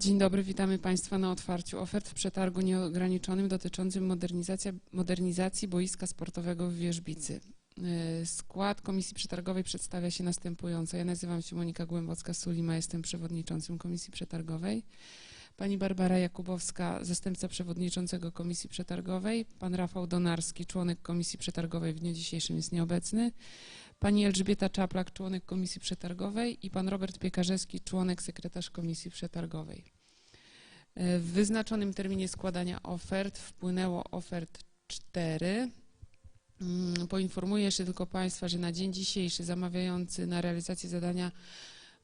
Dzień dobry, witamy Państwa na otwarciu ofert w przetargu nieograniczonym dotyczącym modernizacji boiska sportowego w Wierzbicy. Y, Skład Komisji Przetargowej przedstawia się następująco. Ja nazywam się Monika Głębocka-Sulima, jestem przewodniczącym Komisji Przetargowej. Pani Barbara Jakubowska, zastępca przewodniczącego Komisji Przetargowej. Pan Rafał Donarski, członek Komisji Przetargowej w dniu dzisiejszym jest nieobecny. Pani Elżbieta Czaplak, członek Komisji Przetargowej i pan Robert Piekarzewski, członek sekretarz Komisji Przetargowej. E, W wyznaczonym terminie składania ofert wpłynęło ofert 4. Mm, Poinformuję jeszcze tylko Państwa, że na dzień dzisiejszy zamawiający na realizację zadania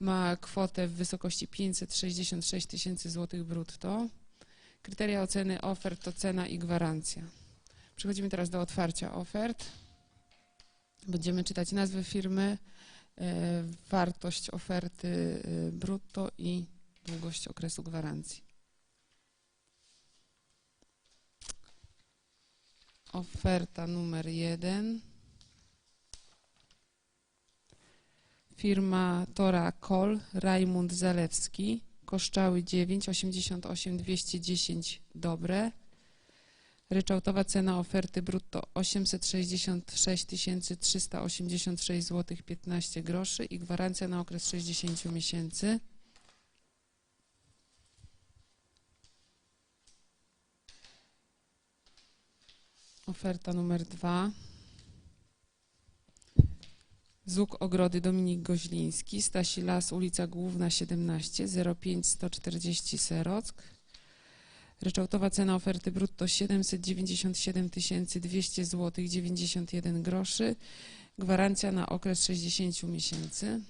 ma kwotę w wysokości 566 tysięcy złotych brutto. Kryteria oceny ofert to cena i gwarancja. Przechodzimy teraz do otwarcia ofert. Będziemy czytać nazwę firmy, e, wartość oferty e, brutto i długość okresu gwarancji. Oferta numer jeden. Firma Tora Kol, Rajmund Zalewski, Koszczały 9, 88 210 dobre. Ryczałtowa cena oferty brutto 866 386 zł 15 groszy i gwarancja na okres 60 miesięcy. Oferta numer dwa. Zuk Ogrody Dominik Goźliński, Stasi Las, ulica Główna 17, 05 140 Serock. Ryczałtowa cena oferty brutto 797 200 zł 91 groszy. Gwarancja na okres 60 miesięcy.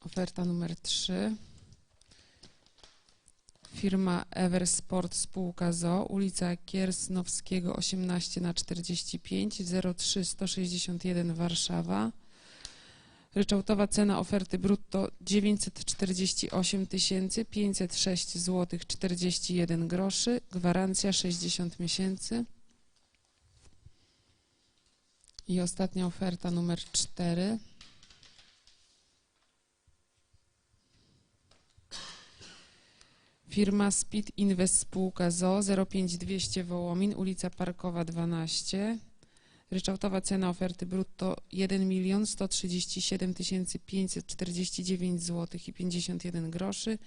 Oferta numer 3. Firma Eversport Spółka ZO, ulica Kiersnowskiego 18 na 45 03 161 Warszawa. Ryczałtowa cena oferty brutto 948 506 zł 41 groszy, gwarancja 60 miesięcy. I ostatnia oferta numer 4. Firma Speed Invest Spółka ZO 05200 Wołomin, ulica Parkowa 12. Ryczałtowa cena oferty brutto 1 milion 137 549 zł i 51 groszy.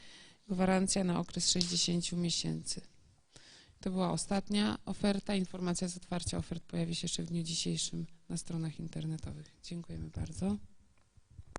Gwarancja na okres 60 miesięcy. To była ostatnia oferta. Informacja z otwarcia ofert pojawi się jeszcze w dniu dzisiejszym na stronach internetowych. Dziękujemy bardzo.